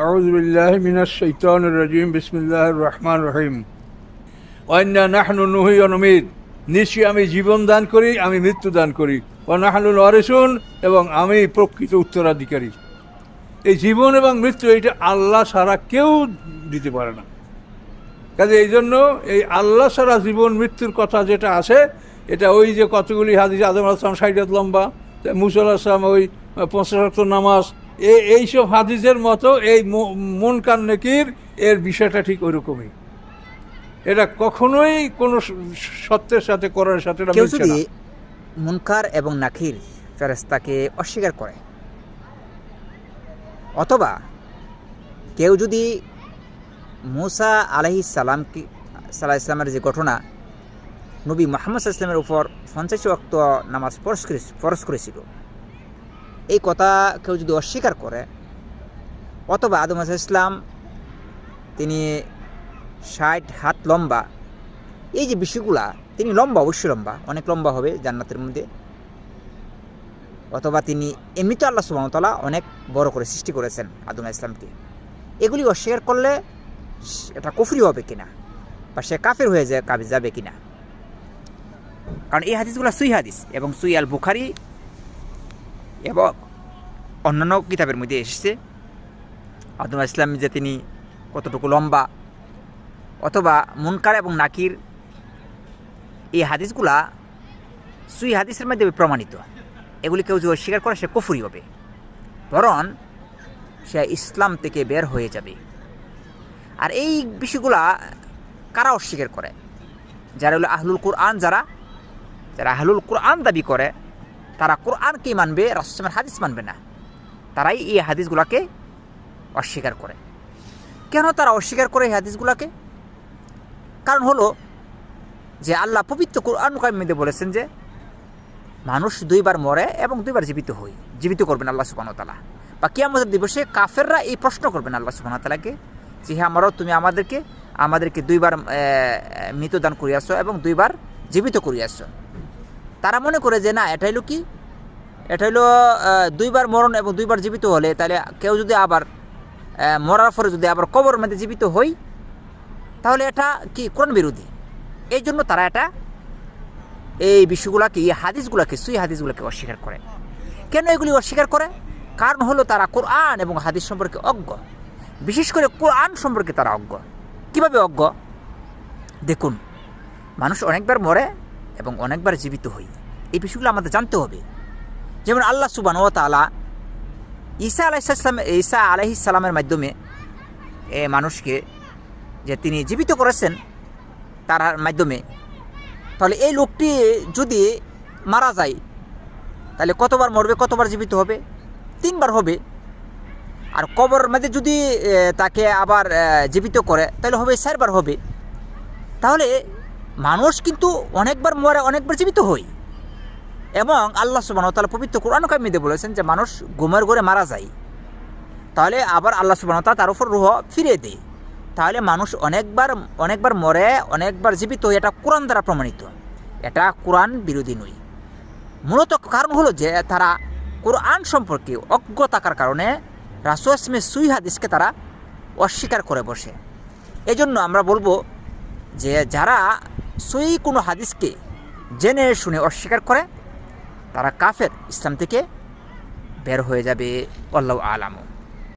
أعوذ بالله من الشيطان الرجيم بسم الله الرحمن الرحيم وإنا نحن نحيي ونميت নিশ্চয়ই আমি জীবন দান করি আমি মৃত্যু দান করি অনাহানুল অরেসুন এবং আমি প্রকৃত উত্তরাধিকারী এই জীবন এবং মৃত্যু এটা আল্লাহ ছাড়া কেউ দিতে পারে না কাজে এই জন্য এই আল্লাহ ছাড়া জীবন মৃত্যুর কথা যেটা আছে এটা ওই যে কতগুলি হাদিস আদম আসলাম সাইডাত লম্বা মুসল আসলাম ওই পঞ্চাশ নামাজ এ এইসব হাদিসের মতো এই ম- মন কান নেকির এর বিষয়টা ঠিক ওইরকমই। এটা কখনোই কোনো সত্যের সাথে করার সাথে কেউ যদি মুনকার এবং নাকির ফেরেস্তাকে অস্বীকার করে অথবা কেউ যদি মুসা আলহি সালামকে সাল্লাহ ইসলামের যে ঘটনা নবী মোহাম্মদ ইসলামের উপর পঞ্চাশ অক্ত নামাজ ফরস করেছিল এই কথা কেউ যদি অস্বীকার করে, অথবা আদম আলাইহিস ইসলাম তিনি ষাট হাত লম্বা, এই যে বিষয়গুলা, তিনি লম্বা, অবশ্যই লম্বা, অনেক লম্বা হবে জান্নাতের মধ্যে, অথবা তিনি এমনিতে আল্লাহ সুবাহতাল্লাহ অনেক বড় করে সৃষ্টি করেছেন আদম ইসলামকে এগুলি অস্বীকার করলে এটা কুফরি হবে কিনা, বা সে কাফের হয়ে যায় কাবে যাবে কিনা। কারণ এই হাদিসগুলো সুই হাদিস এবং সুই আল বুখারি এবং অন্যান্য কিতাবের মধ্যে এসেছে আদম ইসলাম যে তিনি কতটুকু লম্বা অথবা মুনকার এবং নাকির, এই হাদিসগুলা সুই হাদিসের মাধ্যমে প্রমাণিত। এগুলি কেউ যদি অস্বীকার করে, সে কুফুরি হবে। বরং সে ইসলাম থেকে বের হয়ে যাবে। আর এই বিষয়গুলা কারা অস্বীকার করে? যারা হলো আহলুল কোরআন, যারা যারা আহলুল কোরআন দাবি করে তারা কোরআনকেই মানবে রাসুলের হাদিস মানবে না। তারাই এই হাদিসগুলাকে অস্বীকার করে। কেন তারা অস্বীকার করে এই হাদিসগুলাকে? কারণ হলো যে আল্লাহ পবিত্র কোরআন কামিতে বলেছেন যে মানুষ দুইবার মরে এবং দুইবার জীবিত হই জীবিত করবেন আল্লাহ সুবাহতালা বা কিয়ামতের দিবসে কাফেররা এই প্রশ্ন করবেন আল্লাহ সুবাহতালাকে যে হ্যাঁ আমারও তুমি আমাদেরকে আমাদেরকে দুইবার আহ, মৃত্যুদান করিয়াছ এবং দুইবার জীবিত করিয়াছ। তারা মনে করে যে না, এটা হলো কি? এটা হলো দুইবার মরণ এবং দুইবার জীবিত হলে তাহলে কেউ যদি আবার মরার পরে যদি আবার কবর মধ্যে জীবিত হই, তাহলে এটা কি কোন বিরোধী? এই জন্য তারা এটা, এই বিষয়গুলোকে, এই হাদিসগুলাকে সুই হাদিসগুলোকে অস্বীকার করে। কেন এগুলি অস্বীকার করে? কারণ হলো তারা কোরআন এবং হাদিস সম্পর্কে অজ্ঞ। বিশেষ করে কোরআন সম্পর্কে তারা অজ্ঞ। কীভাবে অজ্ঞ? দেখুন, মানুষ অনেকবার মরে এবং অনেকবার জীবিত হই। এই বিষয়গুলো আমাদের জানতে হবে। যেমন আল্লাহ সুবান ও তালা ঈসা আলাইসাল্লাম ঈসা আলাইসাল্লামের মাধ্যমে এ মানুষকে যে তিনি জীবিত করেছেন, তার মাধ্যমে। তাহলে এই লোকটি যদি মারা যায়, তাহলে কতবার মরবে, কতবার জীবিত হবে? তিনবার হবে। আর কবর মধ্যে যদি তাকে আবার জীবিত করে, তাহলে হবে চারবার হবে। তাহলে মানুষ কিন্তু অনেকবার মরে অনেকবার জীবিত হই। এবং আল্লাহ সুবাহ তালা পবিত্র কোরআন কামিতে বলেছেন যে মানুষ ঘুমের ঘরে মারা যায়। তাহলে আবার আল্লাহ সুবাহ তালা তার উপর রুহ ফিরিয়ে দেয়। তাহলে মানুষ অনেকবার অনেকবার মরে অনেকবার জীবিত হয়, এটা কোরআন দ্বারা প্রমাণিত। এটা কোরআন বিরোধী নয়। মূলত কারণ হলো যে তারা কোরআন সম্পর্কে অজ্ঞ থাকার কারণে রাসুয়াসমে সুই হাদিসকে তারা অস্বীকার করে বসে। এজন্য আমরা বলব যে যারা সুই কোনো হাদিসকে জেনে, শুনে অস্বীকার করে, তারা কাফের, ইসলাম থেকে বের হয়ে যাবে। আল্লাহ আলামু।